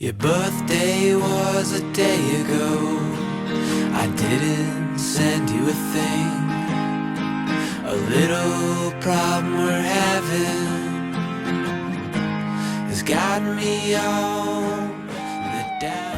Your birthday was a day ago. I didn't send you a thing. A little problem we're having has got me on the downswing.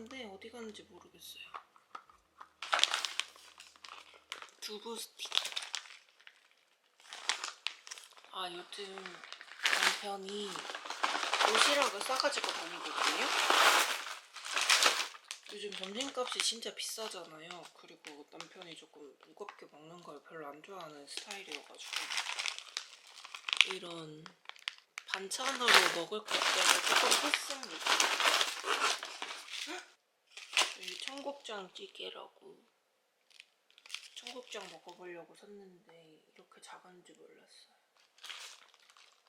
있었는데 어디 갔는지 모르겠어요. 두부 스틱. 아 요즘 남편이 도시락을 싸가지고 다니거든요. 요즘 점심값이 진짜 비싸잖아요. 그리고 남편이 조금 무겁게 먹는 걸 별로 안 좋아하는 스타일이어가지고 이런 반찬으로 먹을 것들을 조금 샀습니다. 여기 청국장 찌개라고 청국장 먹어보려고 샀는데 이렇게 작은지 몰랐어요.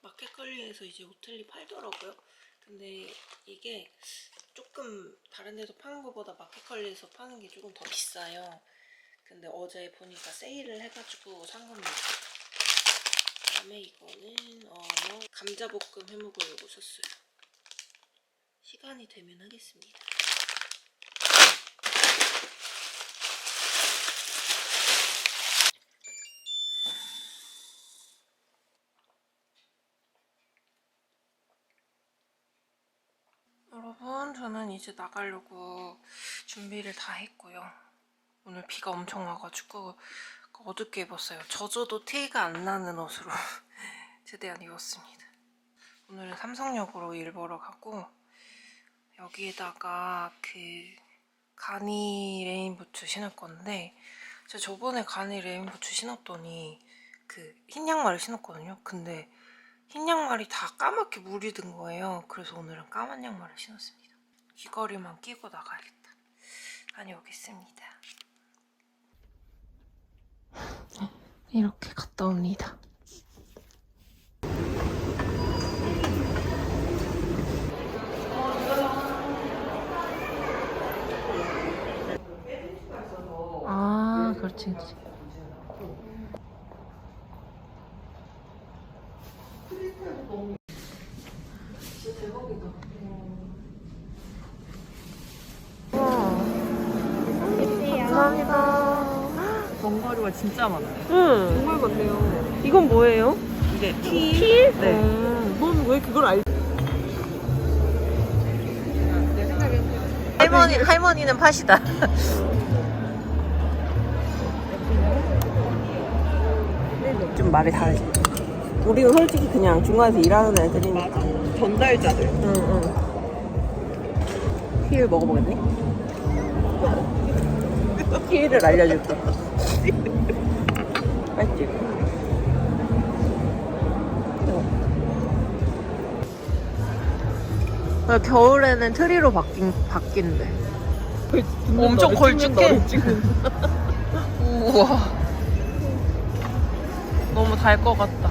마켓컬리에서 이제 오틀리 팔더라고요. 근데 이게 조금 다른 데서 파는 것보다 마켓컬리에서 파는 게 조금 더 비싸요. 근데 어제 보니까 세일을 해가지고 산 겁니다. 그다음에 이거는 어, 감자볶음 해먹으려고 샀어요. 시간이 되면 하겠습니다. 여러분, 저는 이제 나가려고 준비를 다 했고요. 오늘 비가 엄청 와가지고 어둡게 입었어요. 젖어도 티가 안 나는 옷으로 최대한 입었습니다. 오늘은 삼성역으로 일 보러 가고 여기에다가 그 가니 레인부츠 신을 건데 제가 저번에 가니 레인부츠 신었더니 그 흰 양말을 신었거든요. 근데 흰 양말이 다 까맣게 물이 든 거예요. 그래서 오늘은 까만 양말을 신었습니다. 귀걸이만 끼고 나가야겠다. 다녀오겠습니다. 이렇게 갔다 옵니다. 아, 그렇지, 그렇지. 감사합니다. 견과류가 진짜 많아요. 응. 정말 많네요. 이건 뭐예요? 이게 티? 티? 네. 음. 넌왜 그걸 알? 할머니 할머니는 팥이다. 좀 말이 다르지. 우리는 솔직히 그냥 중간에서 일하는 애들이니까. 전달자들. 응 응. 힐 먹어보겠니? 힐을 알려줄게. 맛있지? 겨울에는 트리로 바뀐 바뀐대. 엄청 걸쭉해. 우와. 너무 달 것 같다.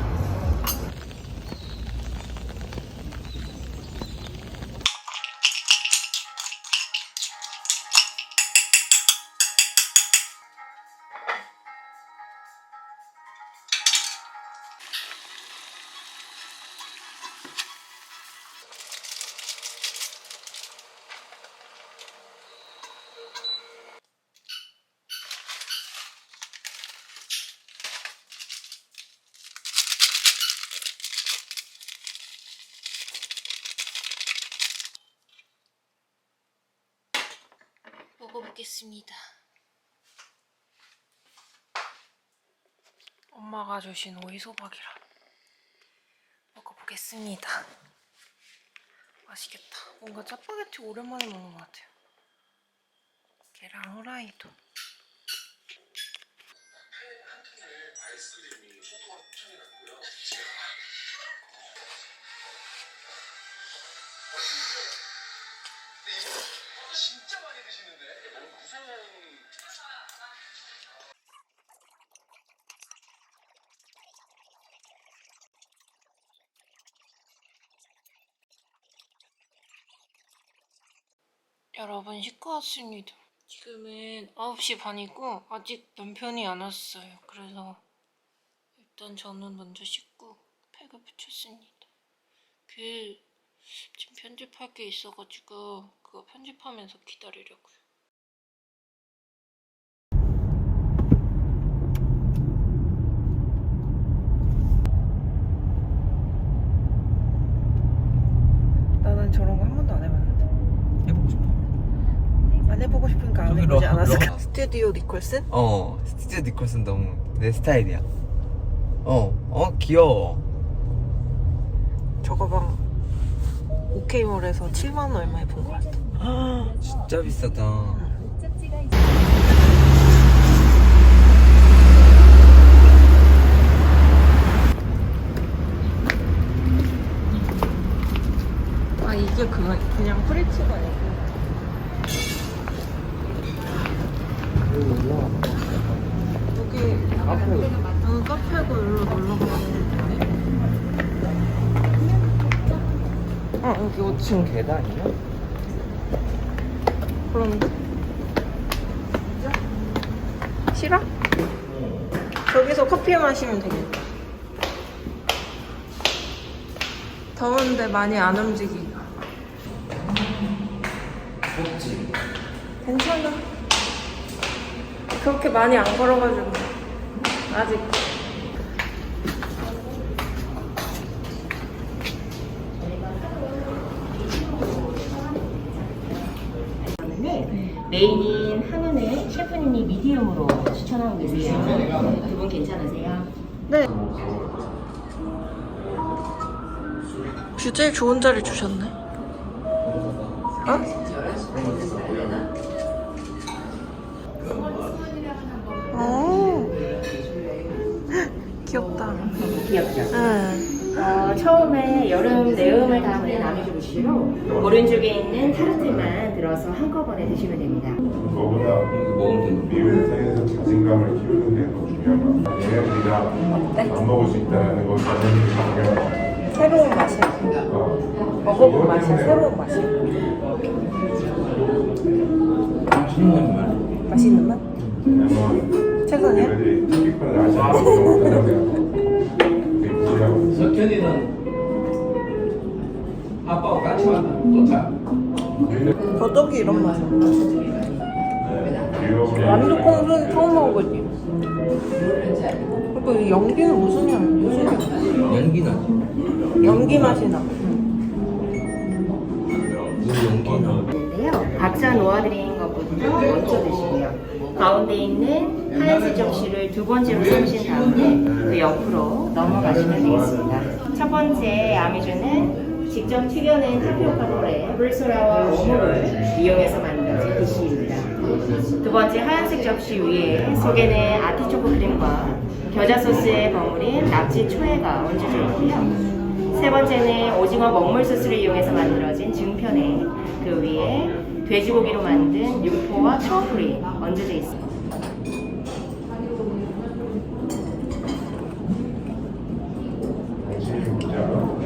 먹어보겠습니다. 엄마가 주신 오이소박이랑 먹어보겠습니다. 맛있겠다. 뭔가 짜파게티 오랜만에 먹는 것 같아요. 계란 후라이도. 씻고 왔습니다. 지금은 9시 반이고 아직 남편이 안 왔어요. 그래서 일단 저는 먼저 씻고 팩을 붙였습니다. 그 지금 편집할 게 있어가지고 그거 편집하면서 기다리려고요. 나는 저런 거 한 번도 안 해봤는데. 해보고 싶어. 안 해보고 싶으니까 안 저기 해보지 러- 않았을까? 러- 스튜디오 니콜슨? 어, 스티즈 니콜슨 너무 내 스타일이야. 어, 어, 귀여워. 저거 방 오케이몰에서 7만 원 얼마에 본거 같아. 진짜 비싸다. 아 이게 그냥 프리츠가 아니 여기 여기 카페고 여기로 놀러 가는데 어 여기 5층 계단이야? 그런데? 싫어? 저기서 커피 마시면 되겠다 더운데 많이 안 움직이 덥지? 괜찮아. 그렇게 많이 안 걸어가지고 아직. 네, 메인인 한우는 셰프님이 미디움으로 추천하고 계세요. 두 분 괜찮으세요? 네. 뷰 제일 좋은 자리 주셨네. 어? 어. 응. 어, 처음에 여름 내음을 담은 아미주부시로 오른쪽에 있는 타르트만 들어서 한꺼번에 드시면 됩니다. 그거보다 상에서 자신감을 키우는 게 더 중요한 것 같아요. 내가 안 먹을 수 있다는 걸게 중요한 것 같아요. 새로운 맛이야. 어, 먹어본 맛이야. 새로운 맛이야. 맛있는 말. 맛있는 맛? 더덕이 이런 맛이야. 유럽이 완두콩은 처음 먹어보지. 그리고 이 연기는 무슨 향? 무슨 향? 연기 나지? 연기 맛이 나. 이 연기 나. 있는데요. 각자 놓아드린 것부터 먼저 드시고요. 가운데 있는 하얀색 접시를 두 번째로 삼으신 다음에 그 옆으로 넘어가시면 되겠습니다. 첫 번째 아미주는 직접 튀겨낸 타피오카 롤에 불소라와 오목을 이용해서 만들어진 디시입니다. 두 번째 하얀색 접시 위에 속에는 아티초코 크림과 겨자 소스에 버무린 낙지 초회가 얹어져 있고요. 세 번째는 오징어 먹물 소스를 이용해서 만들어진 증편에 그 위에 돼지고기로 만든 육포와 트러플이 얹어져 있습니다. 당신이 묻지 않아?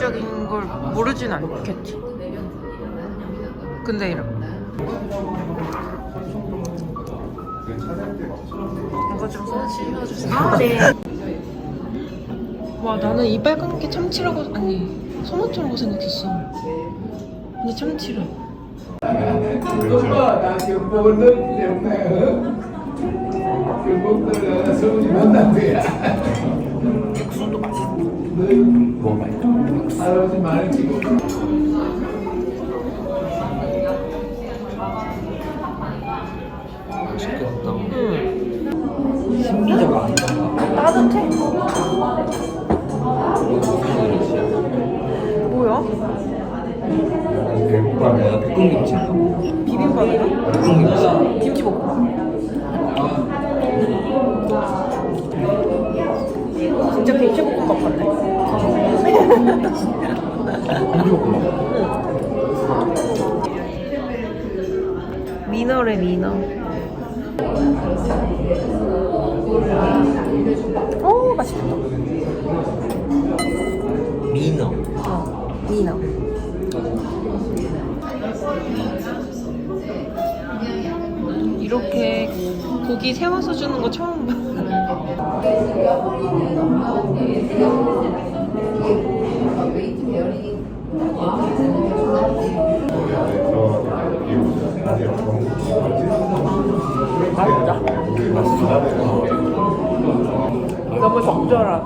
효율적인 걸 모르진 않겠지. 근데 이렇게. 이거 좀손 씻어주세요. 아, 네. 와 나는 이 빨간 게 참치라고 아니 소마토라고 생각했어. 근데 참치래. 거야. 육수도 맛있어. 뭐 맛있겠다. 응. 신기적 아닌가? 따뜻해? 뭐야? 뭐야? 볶음김치인가? 비빔밥이야? 볶음김치. 김치볶음. 진 미너래 미너. 오 맛있겠다. 미너. 어 미너. 이렇게 고기 세워서 주는 거 처음 봐. 너무 적절한.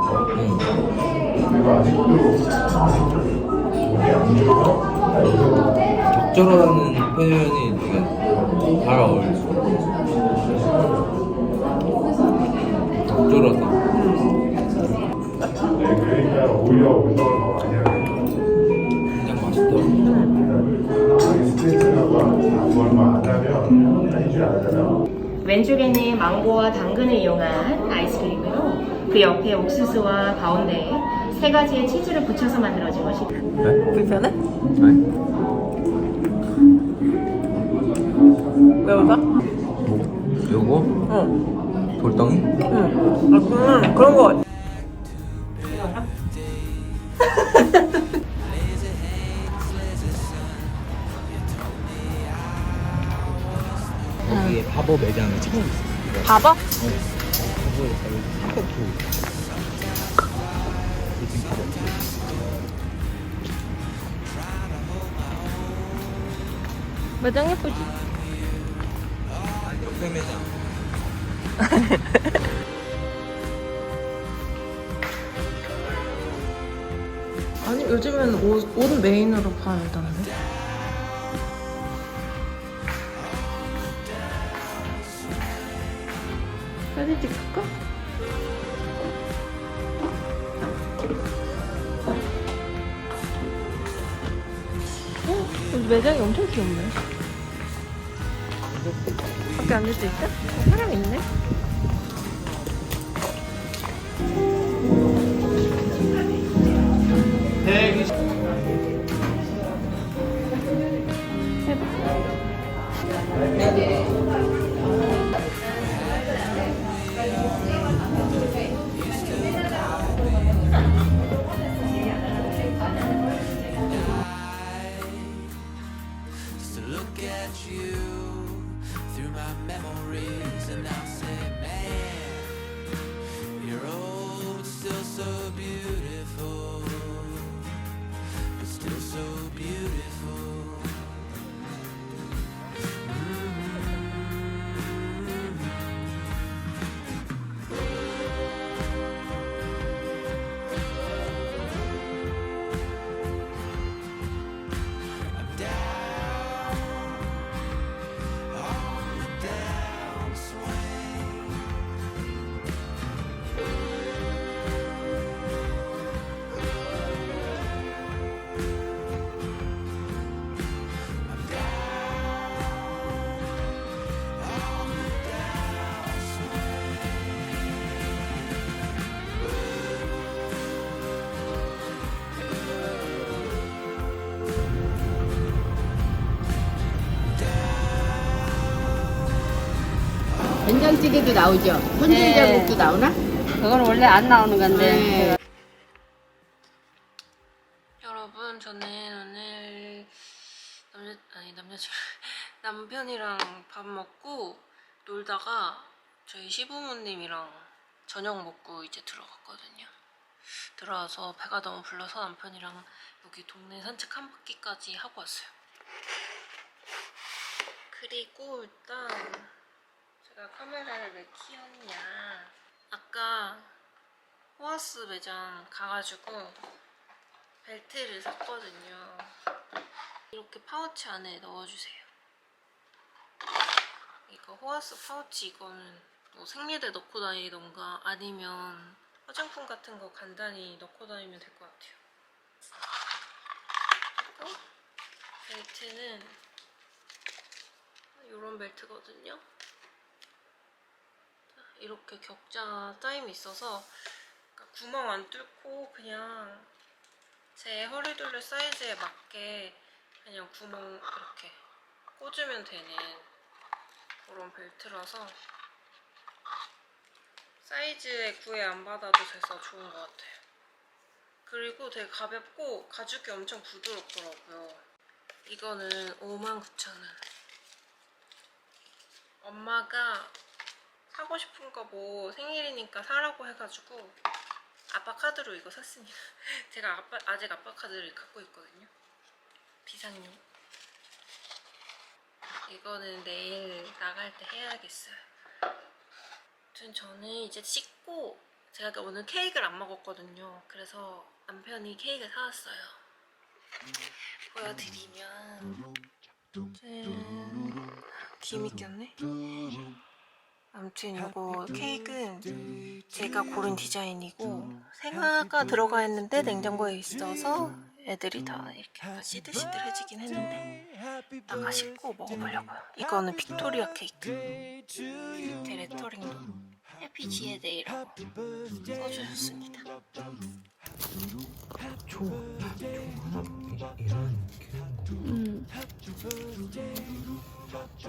적절하다는 표현이 되게 잘 어울려. 적절하다. 네, 그러니까 오히려 왼쪽에는 망고와 당근을 이용한 아이스크림으로 그 옆에 옥수수와 가운데 세 가지의 치즈를 붙여서 만들어진 것이 불편해? 네? 매우다? 요거? 응. 돌덩이? 응. 아, 그러면 그런 거 같아. 바버 매장을 처음 있어. 봐봐. 매장 예쁘지? 옆에 매장. 아니 요즘에는 옷, 옷 메인으로 판다는데? 사진 찍을까? 어? 매장이 엄청 귀엽네. 밖에 앉을 수 있어? 어, 사람 있 beauty. 찌개도 나오죠? 혼된장국도 나오나? 그건 원래 안 나오는 건데. 여러분 저는 오늘 남자 아니 남자친구 남편이랑 밥 먹고 놀다가 저희 시부모님이랑 저녁 먹고 이제 들어갔거든요. 들어와서 배가 너무 불러서 남편이랑 여기 동네 산책 한 바퀴까지 하고 왔어요. 그리고 일단 제가 카메라를 왜 키웠냐 아까 호아스 매장 가가지고 벨트를 샀거든요. 이렇게 파우치 안에 넣어주세요. 이거 호아스 파우치 이거는 뭐 생리대 넣고 다니던가 아니면 화장품 같은 거 간단히 넣고 다니면 될 것 같아요. 그리고 벨트는 이런 벨트거든요. 이렇게 격자 짜임이 있어서 그러니까 구멍 안 뚫고 그냥 제 허리둘레 사이즈에 맞게 그냥 구멍 이렇게 꽂으면 되는 그런 벨트라서 사이즈에 구애 안 받아도 돼서 좋은 것 같아요. 그리고 되게 가볍고 가죽이 엄청 부드럽더라고요. 이거는 59,000원. 엄마가 사고 싶은 거 뭐 생일이니까 사라고 해가지고 아빠 카드로 이거 샀습니다. 제가 아빠, 아직 아빠 카드를 갖고 있거든요. 비상용. 이거는 내일 나갈 때 해야겠어요. 아무튼 저는 이제 씻고 제가 오늘 케이크를 안 먹었거든요. 그래서 남편이 케이크를 사왔어요. 보여드리면 짠 김이 꼈네. 아무튼 이거 케이크는 제가 고른 디자인이고 생화가 들어가 있는데 냉장고에 있어서 애들이 다 이렇게 시들시들해지긴 했는데 나가 씻고 먹어보려고요. 이거는 빅토리아 케이크. 밑에 레터링도 해피 지에 데이라고 써주셨습니다. 초, 초 하나 이런 귀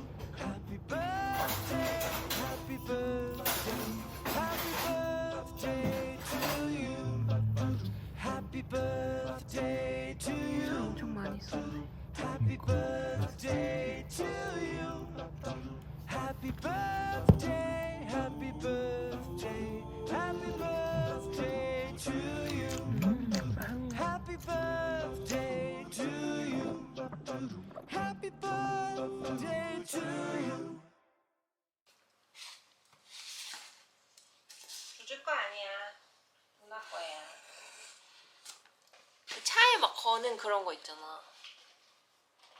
거는 그런 거 있잖아.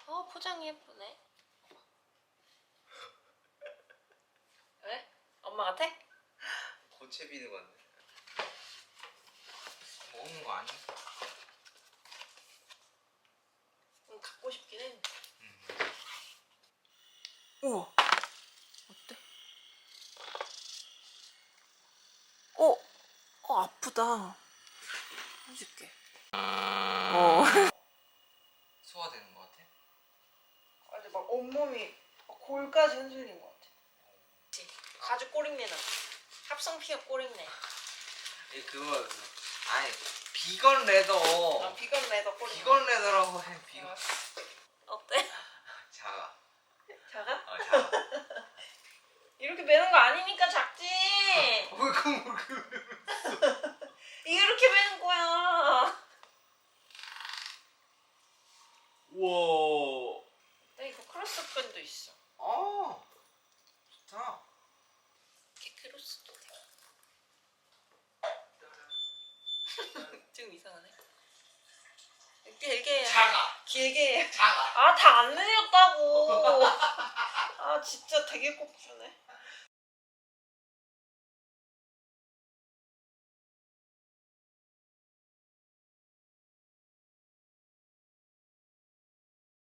어 포장이 예쁘네. 왜? 엄마 같아? 고체 비누 같네. 먹는 거 아니야? 응, 갖고 싶긴 해. 우와. 어때? 어, 어 아프다. 해줄게. 어. 소화되는 거 같아? 아주 막 온몸이 막 골까지 흔들린 것 같아. 그치? 가죽 꼬링내 나. 합성 피업 꼬링내. 이 그거 아니 비건 레더. 아, 비건 레더 꼬링내. 비건 레더라고 해. 비건. 어때? 작아. 작아? 어 작아. 이렇게 매는 거 아니니까 작지. 왜 그럼 그? 이렇게 매는 거야. 우와. 나 이거 크로스 밴도 있어. 어. 좋다. 이렇게 크로스도 돼. 좀 이상하네. 길게. 작아. 길게. 작아. 아, 다 안 늘렸다고. 아, 진짜 되게 꼽주네.